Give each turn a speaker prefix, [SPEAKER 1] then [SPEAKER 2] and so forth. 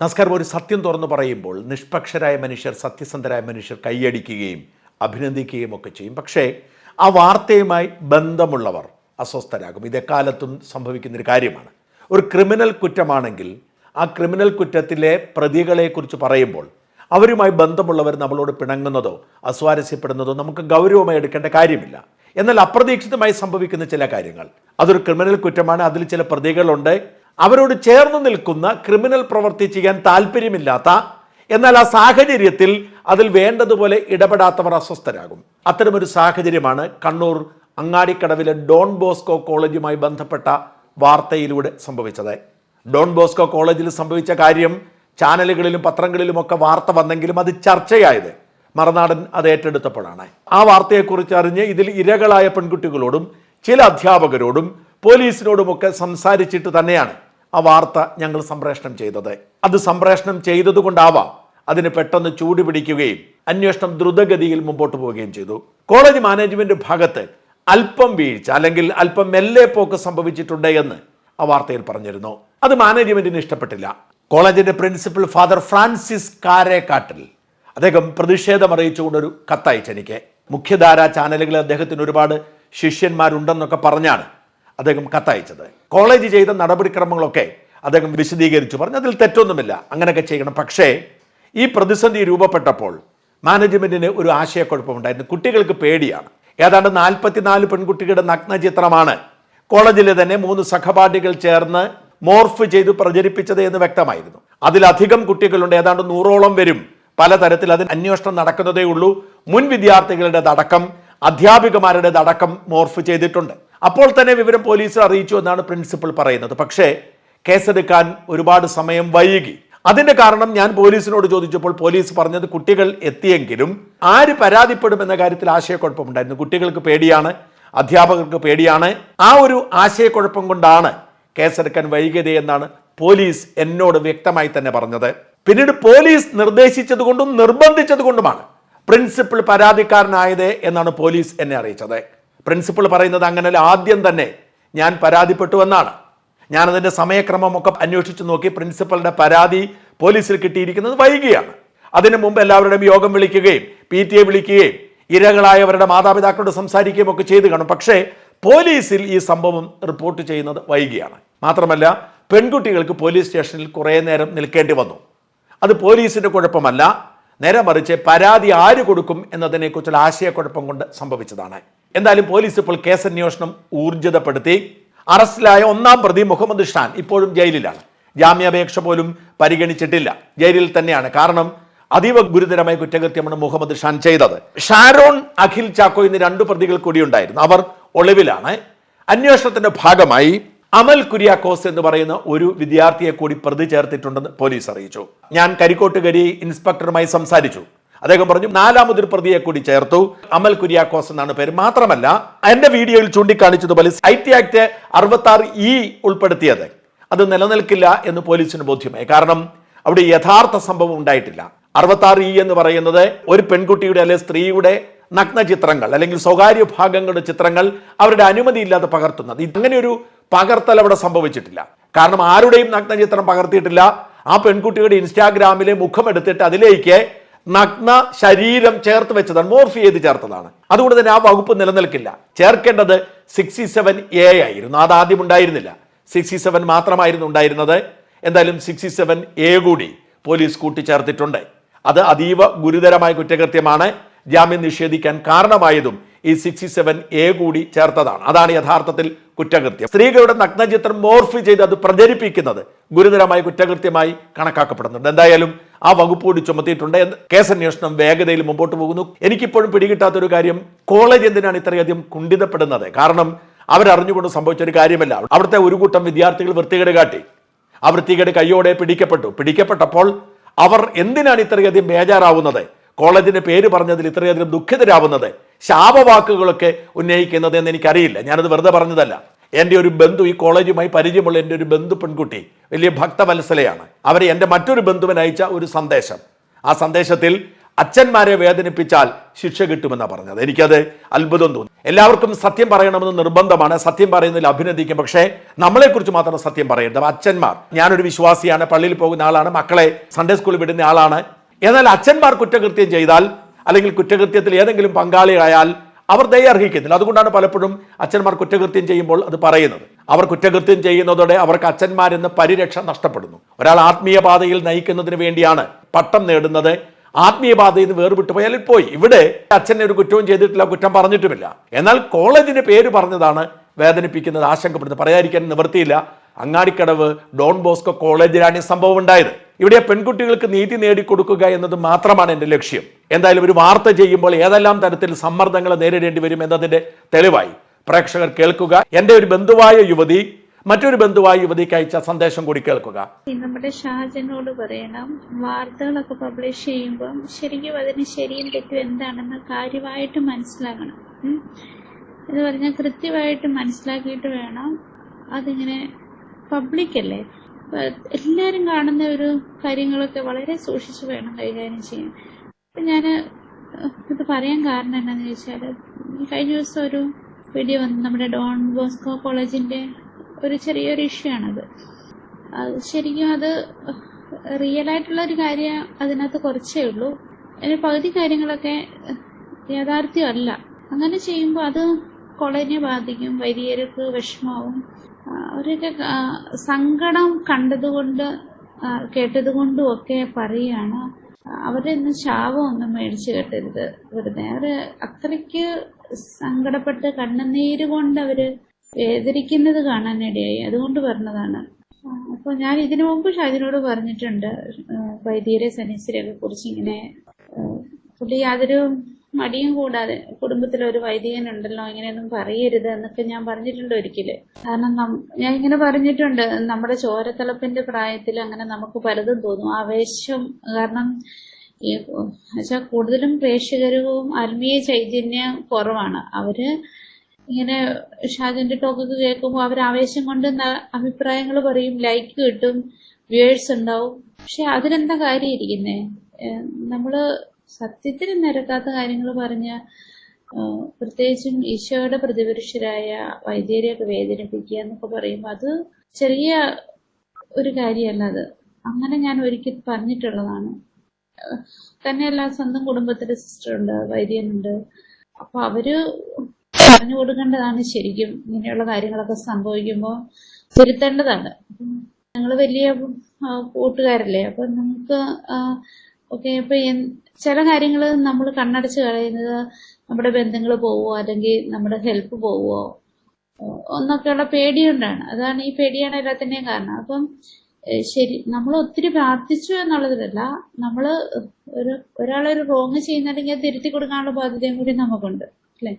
[SPEAKER 1] നമസ്കാരം ഒരു സത്യം തുറന്നു പറയുമ്പോൾ നിഷ്പക്ഷരായ മനുഷ്യർ സത്യസന്ധരായ മനുഷ്യർ കൈയടിക്കുകയും അഭിനന്ദിക്കുകയും ഒക്കെ ചെയ്യും. പക്ഷേ ആ വാർത്തയുമായി ബന്ധമുള്ളവർ അസ്വസ്ഥരാകും. ഇതെക്കാലത്തും സംഭവിക്കുന്നൊരു കാര്യമാണ്. ഒരു ക്രിമിനൽ കുറ്റമാണെങ്കിൽ ആ ക്രിമിനൽ കുറ്റത്തിലെ പ്രതികളെക്കുറിച്ച് പറയുമ്പോൾ അവരുമായി ബന്ധമുള്ളവർ നമ്മളോട് പിണങ്ങുന്നതോ അസ്വാരസ്യപ്പെടുന്നതോ നമുക്ക് ഗൗരവമായി എടുക്കേണ്ട കാര്യമില്ല. എന്നാൽ അപ്രതീക്ഷിതമായി സംഭവിക്കുന്ന ചില കാര്യങ്ങൾ. അതൊരു ക്രിമിനൽ കുറ്റമാണ്. അതിൽ ചില പ്രതികളുണ്ട്. അവരോട് ചേർന്ന് നിൽക്കുന്ന ക്രിമിനൽ പ്രവൃത്തി ചെയ്യാൻ താല്പര്യമില്ലാത്ത എന്നാൽ ആ സാഹചര്യത്തിൽ അതിൽ വേണ്ടതുപോലെ ഇടപെടാത്തവർ അസ്വസ്ഥരാകും. അത്തരമൊരു സാഹചര്യമാണ് കണ്ണൂർ അങ്ങാടിക്കടവിലെ ഡോൺ ബോസ്കോ കോളേജുമായി ബന്ധപ്പെട്ട വാർത്തയിലൂടെ സംഭവിച്ചത്. ഡോൺ ബോസ്കോ കോളേജിൽ സംഭവിച്ച കാര്യം ചാനലുകളിലും പത്രങ്ങളിലുമൊക്കെ വാർത്ത വന്നെങ്കിലും അത് ചർച്ചയായത് മറുനാടൻ അത് ഏറ്റെടുത്തപ്പോഴാണ്. ആ വാർത്തയെക്കുറിച്ച് അറിഞ്ഞ് ഇതിൽ ഇരകളായ പെൺകുട്ടികളോടും ചില അധ്യാപകരോടും പോലീസിനോടുമൊക്കെ സംസാരിച്ചിട്ട് തന്നെയാണ് ആ വാർത്ത ഞങ്ങൾ സംപ്രേഷണം ചെയ്തത്. അത് സംപ്രേഷണം ചെയ്തതുകൊണ്ടാവാം അതിന് പെട്ടെന്ന് ചൂട് പിടിക്കുകയും അന്വേഷണം ദ്രുതഗതിയിൽ മുമ്പോട്ട് പോവുകയും ചെയ്തു. കോളേജ് മാനേജ്മെന്റ് ഭാഗത്ത് അല്പം വീഴ്ച അല്ലെങ്കിൽ അല്പം മെല്ലെ പോക്ക് സംഭവിച്ചിട്ടുണ്ട് എന്ന് ആ വാർത്തയിൽ പറഞ്ഞിരുന്നു. അത് മാനേജ്മെന്റിന് ഇഷ്ടപ്പെട്ടില്ല. കോളേജിന്റെ പ്രിൻസിപ്പൽ ഫാദർ ഫ്രാൻസിസ് കാരേക്കാട്ടിൽ അദ്ദേഹം പ്രതിഷേധം അറിയിച്ചുകൊണ്ടൊരു കത്തയച്ചെനിക്ക് മുഖ്യധാരാ ചാനലുകളിൽ അദ്ദേഹത്തിന് ഒരുപാട് ശിഷ്യന്മാരുണ്ടെന്നൊക്കെ പറഞ്ഞാണ് അദ്ദേഹം കത്തയച്ചത്. കോളേജ് ചെയ്ത നടപടിക്രമങ്ങളൊക്കെ അദ്ദേഹം വിശദീകരിച്ചു. പറഞ്ഞു അതിൽ തെറ്റൊന്നുമില്ല. അങ്ങനെയൊക്കെ ചെയ്യണം. പക്ഷേ ഈ പ്രതിസന്ധി രൂപപ്പെട്ടപ്പോൾ മാനേജ്മെന്റിന് ഒരു ആശയക്കുഴപ്പമുണ്ടായിരുന്നു. കുട്ടികൾക്ക് പേടിയാണ്. ഏതാണ്ട് നാൽപ്പത്തിനാല് പെൺകുട്ടികളുടെ നഗ്നചിത്രമാണ് കോളേജിലെ തന്നെ മൂന്ന് സഹപാഠികൾ ചേർന്ന് മോർഫ് ചെയ്ത് പ്രചരിപ്പിച്ചത് എന്ന് വ്യക്തമായിരുന്നു. അതിലധികം കുട്ടികളുണ്ട്. ഏതാണ്ട് നൂറോളം വരും പലതരത്തിൽ അതിന് അന്വേഷണം നടക്കുന്നതേ ഉള്ളൂ മുൻ വിദ്യാർത്ഥികളുടെ അടക്കം അധ്യാപികമാരുടെ അടക്കം മോർഫ് ചെയ്തിട്ടുണ്ട്. അപ്പോൾ തന്നെ വിവരം പോലീസ് അറിയിച്ചു എന്നാണ് പ്രിൻസിപ്പൽ പറയുന്നത്. പക്ഷേ കേസെടുക്കാൻ ഒരുപാട് സമയം വൈകി. അതിന്റെ കാരണം ഞാൻ പോലീസിനോട് ചോദിച്ചപ്പോൾ പോലീസ് പറഞ്ഞത് കുട്ടികൾ എത്തിയെങ്കിലും ആര് പരാതിപ്പെടും എന്ന കാര്യത്തിൽ ആശയക്കുഴപ്പമുണ്ടായിരുന്നു. കുട്ടികൾക്ക് പേടിയാണ് അധ്യാപകർക്ക് പേടിയാണ്. ആ ഒരു ആശയക്കുഴപ്പം കൊണ്ടാണ് കേസെടുക്കാൻ വൈകിയത് എന്നാണ് പോലീസ് എന്നോട് വ്യക്തമായി തന്നെ പറഞ്ഞത്. പിന്നീട് പോലീസ് നിർദ്ദേശിച്ചത് കൊണ്ടും നിർബന്ധിച്ചത് കൊണ്ടുമാണ് പ്രിൻസിപ്പൽ പരാതിക്കാരനായത് എന്നാണ് പോലീസ് എന്നെ അറിയിച്ചത്. പ്രിൻസിപ്പൽ പറയുന്നത് അങ്ങനെ ആദ്യം തന്നെ ഞാൻ പരാതിപ്പെട്ടു എന്നാണ്. ഞാനതിന്റെ സമയക്രമമൊക്കെ അന്വേഷിച്ച് നോക്കി പ്രിൻസിപ്പലിന്റെ പരാതി പോലീസിൽ കിട്ടിയിരിക്കുന്നത് വൈകിയാണ്. അതിനു മുമ്പ് എല്ലാവരുടെയും യോഗം വിളിക്കുകയും പി ടി എ വിളിക്കുകയും ഇരകളായവരുടെ മാതാപിതാക്കളോട് സംസാരിക്കുകയും ഒക്കെ ചെയ്തു കാണും. പക്ഷേ പോലീസിൽ ഈ സംഭവം റിപ്പോർട്ട് ചെയ്യുന്നത് വൈകിയാണ്. മാത്രമല്ല പെൺകുട്ടികൾക്ക് പോലീസ് സ്റ്റേഷനിൽ കുറേ നേരം നിൽക്കേണ്ടി വന്നു. അത് പോലീസിന്റെ കുഴപ്പമല്ല. നേരെ മറിച്ച് പരാതി ആര് കൊടുക്കും എന്നതിനെക്കുറിച്ചുള്ള ആശയക്കുഴപ്പം കൊണ്ട് സംഭവിച്ചതാണ്. എന്തായാലും പോലീസ് ഇപ്പോൾ കേസന്വേഷണം ഊർജിതപ്പെടുത്തി. അറസ്റ്റിലായ ഒന്നാം പ്രതി മുഹമ്മദ് ഷാൻ ഇപ്പോഴും ജയിലിലാണ്. ജാമ്യാപേക്ഷ പോലും പരിഗണിച്ചിട്ടില്ല. ജയിലിൽ തന്നെയാണ്. കാരണം അതീവ ഗുരുതരമായ കുറ്റകൃത്യമാണ് മുഹമ്മദ് ഷാൻ ചെയ്തത്. ഷാരോൺ അഖിൽ ചാക്കോ എന്നീ രണ്ടു പ്രതികൾ കൂടി ഉണ്ടായിരുന്നു അവർ ഒളിവിലാണ്. അന്വേഷണത്തിന്റെ ഭാഗമായി അമൽ കുര്യാക്കോസ് എന്ന് പറയുന്ന ഒരു വിദ്യാർത്ഥിയെ കൂടി പ്രതി ചേർത്തിട്ടുണ്ടെന്ന് പോലീസ് അറിയിച്ചു. ഞാൻ കരിക്കോട്ടുകരി ഇൻസ്പെക്ടറുമായി സംസാരിച്ചു. അദ്ദേഹം പറഞ്ഞു നാലാമതൊരു പ്രതിയെ കൂടി ചേർത്തു. അമൽ കുര്യാക്കോസ് എന്നാണ് പേര്. മാത്രമല്ല എന്റെ വീഡിയോയിൽ ചൂണ്ടിക്കാണിച്ചതുപോലെ ഐ ടി ആക്ട് അറുപത്തി ആറ് ഇ ഉൾപ്പെടുത്തിയത്. അത് നിലനിൽക്കില്ല എന്ന് പോലീസിന് ബോധ്യമായി. കാരണം അവിടെ യഥാർത്ഥ സംഭവം ഉണ്ടായിട്ടില്ല. അറുപത്തി ആറ് ഇ എന്ന് പറയുന്നത് ഒരു പെൺകുട്ടിയുടെ അല്ലെ സ്ത്രീയുടെ നഗ്ന ചിത്രങ്ങൾ അല്ലെങ്കിൽ സ്വകാര്യ ഭാഗങ്ങളുടെ ചിത്രങ്ങൾ അവരുടെ അനുമതിയില്ലാതെ പകർത്തുന്നത്. ഇങ്ങനെ ഒരു പകർത്തൽ അവിടെ സംഭവിച്ചിട്ടില്ല. കാരണം ആരുടെയും നഗ്ന ചിത്രം പകർത്തിയിട്ടില്ല. ആ പെൺകുട്ടിയുടെ ഇൻസ്റ്റാഗ്രാമിലെ മുഖം എടുത്തിട്ട് അതിലേക്ക് നഗ്ന ശരീരം ചേർത്ത് വെച്ചതാണ് മോർഫ് ചെയ്ത് ചേർത്തതാണ്. അതുകൊണ്ട് തന്നെ ആ വകുപ്പ് നിലനിൽക്കില്ല. ചേർക്കേണ്ടത് സിക്സ്റ്റി സെവൻ എ ആയിരുന്നു. അത് ആദ്യം ഉണ്ടായിരുന്നില്ല. സിക്സ്റ്റി സെവൻ മാത്രമായിരുന്നു ഉണ്ടായിരുന്നത്. എന്തായാലും സിക്സ്റ്റി സെവൻ എ കൂടി പോലീസ് കൂട്ടിച്ചേർത്തിട്ടുണ്ട്. അത് അതീവ ഗുരുതരമായ കുറ്റകൃത്യമാണ്. ജാമ്യം നിഷേധിക്കാൻ കാരണമായതും ഈ സിക്സ്റ്റി സെവൻ എ കൂടി ചേർത്തതാണ്. അതാണ് യഥാർത്ഥത്തിൽ കുറ്റകൃത്യം. സ്ത്രീകളുടെ നഗ്നചിത്രം മോർഫ് ചെയ്ത് അത് പ്രചരിപ്പിക്കുന്നത് ഗുരുതരമായ കുറ്റകൃത്യമായി കണക്കാക്കപ്പെടുന്നുണ്ട്. എന്തായാലും ആ വകുപ്പ് കൂടി ചുമത്തിയിട്ടുണ്ട് എന്ന് കേസന്വേഷണം വേഗതയിൽ മുമ്പോട്ട് പോകുന്നു. എനിക്കിപ്പോഴും പിടികിട്ടാത്ത ഒരു കാര്യം കോളേജ് എന്തിനാണ് ഇത്രയധികം കുണ്ഠിതപ്പെടുന്നത്? കാരണം അവരറിഞ്ഞുകൊണ്ട് സംഭവിച്ച ഒരു കാര്യമല്ല. അവിടുത്തെ ഒരു കൂട്ടം വിദ്യാർത്ഥികൾ വൃത്തികേട് കാട്ടി. ആ വൃത്തികേട് കയ്യോടെ പിടിക്കപ്പെട്ടു. പിടിക്കപ്പെട്ടപ്പോൾ അവർ എന്തിനാണ് ഇത്രയധികം ബേജാറാവുന്നത്? കോളേജിന്റെ പേര് പറഞ്ഞതിൽ ഇത്രയധികം ദുഃഖിതരാവുന്നത്? ശാപവാക്കുകളൊക്കെ ഉന്നയിക്കുന്നത് എന്ന് എനിക്കറിയില്ല. ഞാനത് വെറുതെ പറഞ്ഞതല്ല. എന്റെ ഒരു ബന്ധു ഈ കോളേജുമായി പരിചയമുള്ള എന്റെ ഒരു ബന്ധു പെൺകുട്ടി വലിയ ഭക്തവത്സലയാണ്. അവരെ എന്റെ മറ്റൊരു ബന്ധുവിന് അയച്ച ഒരു സന്ദേശം. ആ സന്ദേശത്തിൽ അച്ഛന്മാരെ വേദനിപ്പിച്ചാൽ ശിക്ഷ കിട്ടുമെന്നാണ് പറഞ്ഞത്. എനിക്കത് അത്ഭുതം തോന്നി. എല്ലാവർക്കും സത്യം പറയണമെന്ന് നിർബന്ധമാണ്. സത്യം പറയുന്നതിൽ അഭിനന്ദിക്കും. പക്ഷേ നമ്മളെക്കുറിച്ച് മാത്രം സത്യം പറയരുത്. അച്ഛന്മാർ. ഞാനൊരു വിശ്വാസിയാണ്. പള്ളിയിൽ പോകുന്ന ആളാണ്. മക്കളെ സൺഡേ സ്കൂളിൽ വിടുന്ന ആളാണ്. എന്നാൽ അച്ഛന്മാർ കുറ്റകൃത്യം ചെയ്താൽ അല്ലെങ്കിൽ കുറ്റകൃത്യത്തിൽ ഏതെങ്കിലും പങ്കാളിയായാൽ അവർ ദയ അർഹിക്കുന്നില്ല. അതുകൊണ്ടാണ് പലപ്പോഴും അച്ഛന്മാർ കുറ്റകൃത്യം ചെയ്യുമ്പോൾ അത് പറയുന്നത്. അവർ കുറ്റകൃത്യം ചെയ്യുന്നതോടെ അവർക്ക് അച്ഛന്മാരെന്ന് പരിരക്ഷ നഷ്ടപ്പെടുന്നു. ഒരാൾ ആത്മീയ പാതയിൽ നയിക്കുന്നതിന് വേണ്ടിയാണ് പട്ടം നേടുന്നത്. ആത്മീയ പാതയിൽ നിന്ന് വേർവിട്ടു പോയാൽ പോയി. ഇവിടെ അച്ഛനെ ഒരു കുറ്റവും ചെയ്തിട്ടില്ല കുറ്റം പറഞ്ഞിട്ടുമില്ല. എന്നാൽ കോളേജിന്റെ പേര് പറഞ്ഞതാണ് വേദനിപ്പിക്കുന്നത് ആശങ്കപ്പെടുന്നത്. പറയാതിരിക്കാൻ നിവൃത്തിയില്ല. അങ്ങാടിക്കടവ് ഡോൺ ബോസ്കോ കോളേജിലാണ് ഈ സംഭവം ഉണ്ടായത്. ഇവിടെ പെൺകുട്ടികൾക്ക് നീതി നേടിക്കൊടുക്കുക എന്നത് മാത്രമാണ് എന്റെ ലക്ഷ്യം. എന്തായാലും ഒരു വാർത്ത ചെയ്യുമ്പോൾ ഏതെല്ലാം തരത്തിൽ സമ്മർദ്ദങ്ങൾ നേരിടേണ്ടി വരും എന്നതിന്റെ തെളിവായി പ്രേക്ഷകർ കേൾക്കുക. എന്റെ ഒരു ബന്ധുവായ യുവതി മറ്റൊരു ബന്ധുവായ യുവതിക്ക് അയച്ച സന്ദേശം കൂടി കേൾക്കുക.
[SPEAKER 2] നമ്മുടെ ഷാജനോട് പറയണം വാർത്തകളൊക്കെ പബ്ലിഷ് ചെയ്യുമ്പം ശരിക്കും അതിന് ശരിയും തെറ്റും എന്താണെന്ന് കാര്യമായിട്ട് മനസ്സിലാക്കണം. എന്ന് പറഞ്ഞാൽ കൃത്യമായിട്ട് മനസ്സിലാക്കിയിട്ട് വേണം അതിങ്ങനെ പബ്ലിക് അല്ലേ? എല്ലാവരും കാണുന്ന ഒരു കാര്യങ്ങളൊക്കെ വളരെ സൂക്ഷിച്ച് വേണം കൈകാര്യം ചെയ്യാൻ. അപ്പൊ ഞാൻ ഇത് പറയാൻ കാരണം എന്താണെന്ന് ചോദിച്ചാൽ കഴിഞ്ഞ ദിവസം ഒരു വീഡിയോ വന്നു നമ്മുടെ ഡോൺ ബോസ്കോ കോളേജിന്റെ ഒരു ചെറിയൊരു ഇഷ്യൂ ആണത്. അത് ശരിക്കും അത് റിയൽ ആയിട്ടുള്ള ഒരു കാര്യം അതിനകത്ത് കുറച്ചേ ഉള്ളൂ. അതിന് പകുതി കാര്യങ്ങളൊക്കെ യാഥാർത്ഥ്യമല്ല. അങ്ങനെ ചെയ്യുമ്പോൾ അത് കോളേജിനെ ബാധിക്കും വൈദികർക്ക് വിഷമാവും. അവരൊക്കെ സങ്കടം കണ്ടതുകൊണ്ട് കേട്ടതുകൊണ്ടും ഒക്കെ പറയുകയാണ് അവരൊന്നും ശാപമൊന്നും മേടിച്ചു കെട്ടരുത് വെറുതെ. അവർ അത്രയ്ക്ക് സങ്കടപ്പെട്ട് കണ്ണുനീര് കൊണ്ട് അവർ വേദനിക്കുന്നത് കാണാനിടയായി അതുകൊണ്ട് പറഞ്ഞതാണ്. അപ്പോൾ അപ്പൊ ഞാൻ ഇതിനു മുമ്പ് ഷാജിനോട് പറഞ്ഞിട്ടുണ്ട് വൈദ്യരെ സനീശ്വരെയൊക്കെ കുറിച്ച് ഇങ്ങനെ പുള്ളി യാതൊരു മടിയും കൂടാതെ കുടുംബത്തിൽ ഒരു വൈദികൻ ഉണ്ടല്ലോ ഇങ്ങനെയൊന്നും പറയരുത് എന്നൊക്കെ ഞാൻ പറഞ്ഞിട്ടുണ്ട് ഒരിക്കൽ. കാരണം ഞാൻ ഇങ്ങനെ പറഞ്ഞിട്ടുണ്ട് നമ്മുടെ ചോരത്തിളപ്പിന്റെ പ്രായത്തിൽ അങ്ങനെ നമുക്ക് പലതും തോന്നും. ആവേശം കാരണം ഈ വെച്ചാൽ കൂടുതലും പ്രേക്ഷകരും ആത്മീയ ചൈതന്യം കുറവാണ്. അവർ ഇങ്ങനെ ഷാജന്റെ ടോക്കൊക്കെ കേൾക്കുമ്പോൾ അവർ ആവേശം കൊണ്ട് അഭിപ്രായങ്ങൾ പറയും ലൈക്ക് കിട്ടും വ്യൂവേഴ്സ് ഉണ്ടാവും. പക്ഷെ അതിനെന്താ കാര്യം ഇരിക്കുന്നേ? നമ്മൾ സത്യത്തിന് നിരക്കാത്ത കാര്യങ്ങൾ പറഞ്ഞ പ്രത്യേകിച്ചും ഈശോയുടെ പ്രതിപുരുഷരായ വൈദ്യരെയൊക്കെ വേദനിപ്പിക്കുക എന്നൊക്കെ പറയുമ്പോൾ അത് ചെറിയ ഒരു കാര്യമല്ല അത്. അങ്ങനെ ഞാൻ ഒരിക്കൽ പറഞ്ഞിട്ടുള്ളതാണ്. തന്നെയല്ല സ്വന്തം കുടുംബത്തിലെ സിസ്റ്റർ ഉണ്ട് വൈദ്യനുണ്ട്. അപ്പൊ അവർ പറഞ്ഞു കൊടുക്കേണ്ടതാണ് ശരിക്കും ഇങ്ങനെയുള്ള കാര്യങ്ങളൊക്കെ സംഭവിക്കുമ്പോൾ തിരുത്തേണ്ടതാണ്. ഞങ്ങൾ വലിയ കൂട്ടുകാരല്ലേ? അപ്പൊ നമുക്ക് ഓക്കെ ഇപ്പൊ ചില കാര്യങ്ങൾ നമ്മൾ കണ്ണടച്ച് കളയുന്നത് നമ്മുടെ ബന്ധങ്ങൾ പോവോ അല്ലെങ്കിൽ നമ്മുടെ ഹെൽപ്പ് പോവോ ഒന്നൊക്കെയുള്ള പേടിയുണ്ടാണ് അതാണ് ഈ പേടിയാണ് എല്ലാത്തിന്റെയും കാരണം. അപ്പം ശരി നമ്മൾ ഒത്തിരി പ്രാർത്ഥിച്ചു എന്നുള്ളതിലല്ല നമ്മൾ ഒരു ഒരാളൊരു റോങ് ചെയ്യുന്നുണ്ടെങ്കിൽ തിരുത്തി കൊടുക്കാനുള്ള ബാധ്യതയും കൂടി നമുക്കുണ്ട്. അല്ലേ?